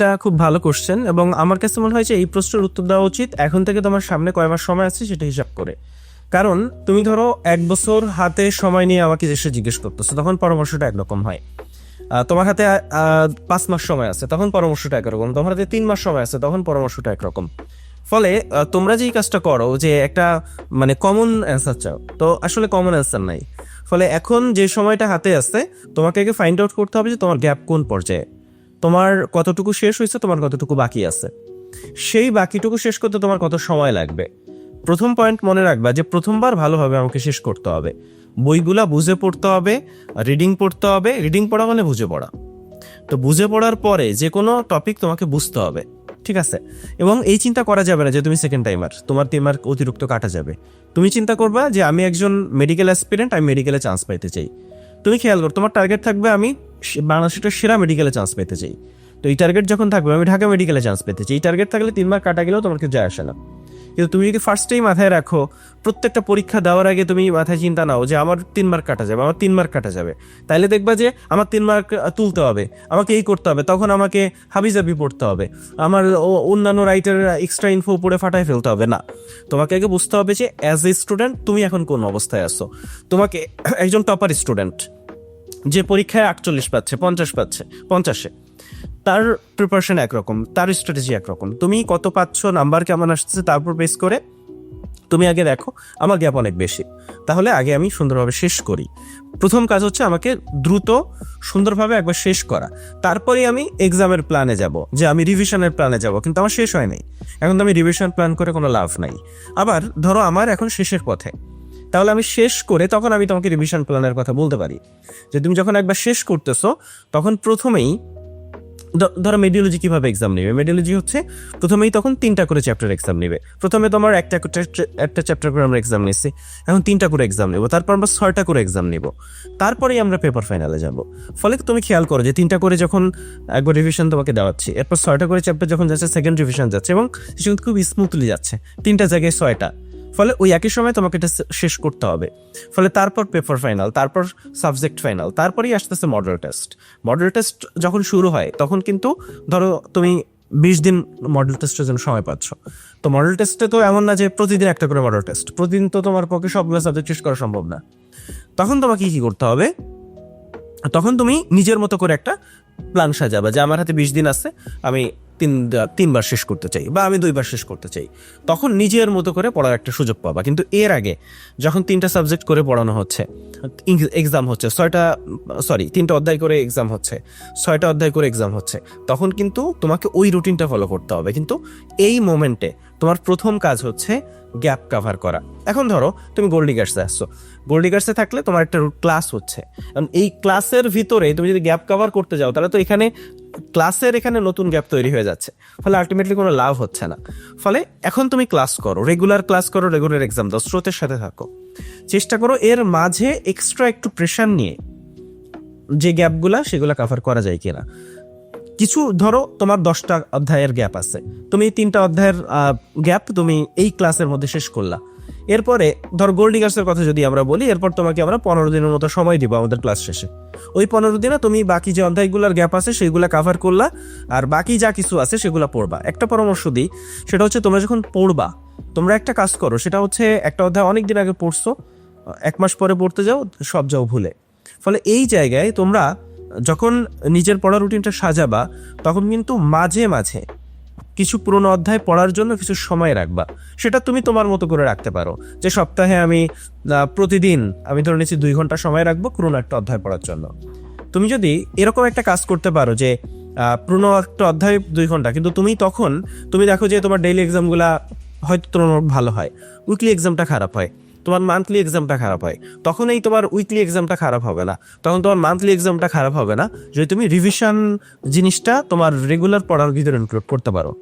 এটা খুব ভালো কোশ্চেন এবং আমার কাছে মনে হয় যে এই প্রশ্নের উত্তর দেওয়া উচিত। এখন থেকে তোমার সামনে কয় মাস সময় আছে সেটা হিসাব করে। কারণ তুমি ধরো এক বছর হাতে সময় নিয়ে আমাকে এসে জিজ্ঞেস করতেছো, তখন পরামর্শটা একরকম হয়। তোমার হাতে পাঁচ মাস সময় আছে, তখন পরামর্শটা একরকম। তোমার হাতে তিন মাস সময় আছে, তখন পরামর্শটা একরকম। ফলে তোমরা যেই কাজটা করো যে একটা মানে কমন অ্যান্সার চাও, তো আসলে কমন অ্যান্সার নাই। ফলে এখন যে সময়টা হাতে আছে, তোমাকে ফাইন্ড আউট করতে হবে যে তোমার গ্যাপ কোন পর্যায়ে। তোমার কতটুকু শেষ হয়েছে, তোমার কতটুকু বাকি আছে? সেই বাকিটুকু শেষ করতে তোমার কত সময় লাগবে? প্রথম পয়েন্ট মনে রাখবা যে প্রথমবার ভালোভাবে আমাকে শেষ করতে হবে। বইগুলা বুঝে পড়তে হবে রিডিং পড়তে হবে রিডিং পড়া মানে বুঝে পড়া। তো বুঝে পড়ার পরে যে কোনো টপিক তোমাকে বুঝতে হবে, ঠিক আছে? এবং এই চিন্তা করা যাবে না যে তুমি সেকেন্ড টাইমার তোমার মার্ক অতিরিক্ত কাটা যাবে। তুমি চিন্তা করবা যে আমি একজন মেডিকেল অ্যাসপিরেন্ট আমি মেডিকেলে চান্স পাইতে চাই। তুমি খেয়াল করো, তোমার টার্গেট থাকবে আমি সে- বাংলাদেশের সেরা মেডিকেলে চান্স পেতে চাই। তো এই টার্গেট যখন থাকবে, আমি ঢাকা মেডিকেলে চান্স পেতে চাই। এই টার্গেট থাকলে তিন মার্ক কাটা গেলেও তোমার কিছু যায় আসে না। কিন্তু তুমি যদি ফার্স্টেই মাথায় রাখো, প্রত্যেকটা পরীক্ষা দেওয়ার আগে তুমি মাথায় চিন্তা নাও যে আমার তিন মার্ক কাটা যাবে, আমার তিন মার্ক কাটা যাবে। তাইলে দেখবা যে আমার তিন মার্ক তুলতে হবে, আমাকে এই করতে হবে, তখন আমাকে হাবিজাবি পড়তে হবে, আমার অন্যান্য রাইটার এক্সট্রা ইনফো পড়ে ফাটায় ফেলতে হবে না। তোমাকে আগে বুঝতে হবে যে অ্যাজ এ স্টুডেন্ট তুমি এখন কোন অবস্থায় আছো। তোমাকে একজন টপার স্টুডেন্ট যে পরীক্ষায় আটচল্লিশ পাচ্ছে, পঞ্চাশ পাচ্ছে, পঞ্চাশে। তার প্রিপারেশন একরকম, তার স্ট্র্যাটেজি একরকম। তুমি কত পাচ্ছ নাম্বার কেমন আসছে, তারপর বেস করে তুমি আগে দেখো, আমার গ্যাপ অনেক বেশি। তাহলে আগে আমি সুন্দরভাবে শেষ করি। প্রথম কাজ হচ্ছে আমাকে দ্রুত সুন্দরভাবে একবার শেষ করা। তারপরে আমি এক্সামের প্ল্যানে যাব, যে আমি রিভিশনের প্ল্যানে যাব, কিন্তু আমার শেষ হয় নাই। এখন তো আমি রিভিশন প্ল্যান করে কোনো লাভ নাই। আবার ধরো আমার এখন শেষের পথে। তাহলে আমি শেষ করে তখন আমি তোমাকে রিভিশন প্ল্যানের কথা বলতে পারি। যে তুমি যখন একবার শেষ করতেছো, তখন প্রথমেই ধরো মেডিওলজি কীভাবে এক্সাম নেবে? মেডিওলজি হচ্ছে প্রথমেই তখন তিনটা করে চ্যাপ্টার এক্সাম নেবে। প্রথমে তোমার একটা একটা চ্যাপ্টার করে আমরা এক্সাম নিচ্ছি, এখন তিনটা করে এক্সাম নেব, তারপর আমরা ছয়টা করে এক্সাম নেব। তারপরেই আমরা পেপার ফাইনালে যাব। ফলে তুমি খেয়াল করো যে তিনটা করে যখন একবার রিভিশন তোমাকে দেওয়াচ্ছি, এরপর ছয়টা করে চ্যাপ্টার যখন যাচ্ছে সেকেন্ড রিভিশন যাচ্ছে এবং সেগুলো খুব স্মুথলি যাচ্ছে। তিনটা জায়গায় ছয়টা। ফলে ওই একই সময় তোমাকে এটা শেষ করতে হবে। ফলে তারপর পেপার ফাইনাল তারপর সাবজেক্ট ফাইনাল তারপরেই আসতেছে মডেল টেস্ট মডেল টেস্ট যখন শুরু হয়, তখন কিন্তু ধরো তুমি বিশ দিন মডেল টেস্টের জন্য সময় পাচ্ছ। তো মডেল টেস্টে তো এমন না যে প্রতিদিন একটা করে মডেল টেস্ট প্রতিদিন তো তোমার পক্ষে সবগুলো সাবজেক্ট শেষ করা সম্ভব না। তখন তোমাকে কি করতে হবে? তখন তুমি নিজের মতো করে একটা প্ল্যান সাজাবা যে আমার হাতে বিশ দিন আছে, আমি তিন তিনবার শেষ করতে চাই বা আমি দুইবার শেষ করতে চাই, তখন নিজের মতো করে পড়ার একটা সুযোগ পাবা। কিন্তু এর আগে যখন তিনটা সাবজেক্ট করে পড়ানো হচ্ছে এক্সাম হচ্ছে, ছয়টা সরি তিনটা অধ্যায় করে এক্সাম হচ্ছে, ছয়টা অধ্যায় করে এক্সাম হচ্ছে, তখন কিন্তু তোমাকে ওই রুটিনটা ফলো করতে হবে। কিন্তু এই মোমেন্টে তোমার প্রথম কাজ হচ্ছে গ্যাপ কাভার করা। এখন ধরো তুমি গোল্ডিগার্সে আসছো। গোল্ডিগার্সে থাকলে তোমার একটা ক্লাস হচ্ছে। কারণ এই ক্লাসের ভিতরে তুমি যদি গ্যাপ কাভার করতে যাও, তাহলে তো এখানে ক্লাসের এখানে নতুন গ্যাপ তৈরি হয়ে যাচ্ছে। ফলে আলটিমেটলি কোনো লাভ হচ্ছে না। ফলে এখন তুমি ক্লাস করো রেগুলার ক্লাস করো রেগুলার এক্সাম দাও, স্রোতের সাথে থাকো। চেষ্টা করো এর মাঝে এক্সট্রা একটু প্রেশার নিয়ে যে গ্যাপগুলা সেগুলা কাভার করা যায় কিনা। কিছু ধরো তোমার দশটা অধ্যায়ের গ্যাপ আছে। তুমি তিনটা অধ্যায়ের গ্যাপ তুমি এই ক্লাসের মধ্যে শেষ করলা। এরপরে, ধর গোল্ডিগার্সের কথা যদি আমরা বলি, এরপর তোমাকে আমরা পনেরো দিনের মতো সময় দিব আমাদের ক্লাস শেষে। ওই পনেরো দিনে তুমি বাকি যে অধ্যায়গুলোর গ্যাপ আছে সেগুলো কাভার করলা, আর বাকি যা কিছু আছে, সেগুলো পড়বা। একটা পরামর্শ দিই, সেটা হচ্ছে তোমরা যখন পড়বা, তোমরা একটা কাজ করো, সেটা হচ্ছে একটা অধ্যায় অনেক দিন আগে পড়ছো, এক মাস পরে পড়তে যাও, সব যাও ভুলে। ফলে এই জায়গায় তোমরা যখন নিজের পড়ার রুটিনটা সাজাবা, তখন কিন্তু মাঝে মাঝে কিছু পুরনো অধ্যায় পড়ার জন্য কিছু সময় রাখবা। সেটা তুমি তোমার মতো করে রাখতে পারো। যে সপ্তাহে আমি প্রতিদিন আমি ধরে নিচ্ছি দুই ঘণ্টা সময় রাখব পুরনো একটা অধ্যায় পড়ার জন্য। তুমি যদি এরকম একটা কাজ করতে পারো যে পুরনো একটা অধ্যায় দুই ঘণ্টা, কিন্তু তুমি তখন, তুমি দেখো যে তোমার ডেইলি এক্সামগুলা হয়তো তোমার ভালো হয়। উইকলি এক্সামটা খারাপ হয়। তোমার মান্থলি এক্সামটা খারাপ হয়। তখন এই তোমার উইকলি এক্সামটা খারাপ হবে না। তখন তোমার মান্থলি এক্সামটা খারাপ হবে না। যদি তুমি রিভিশন জিনিসটা তোমার রেগুলার পড়ার ভিতরে ইনক্লুড করতে পারো।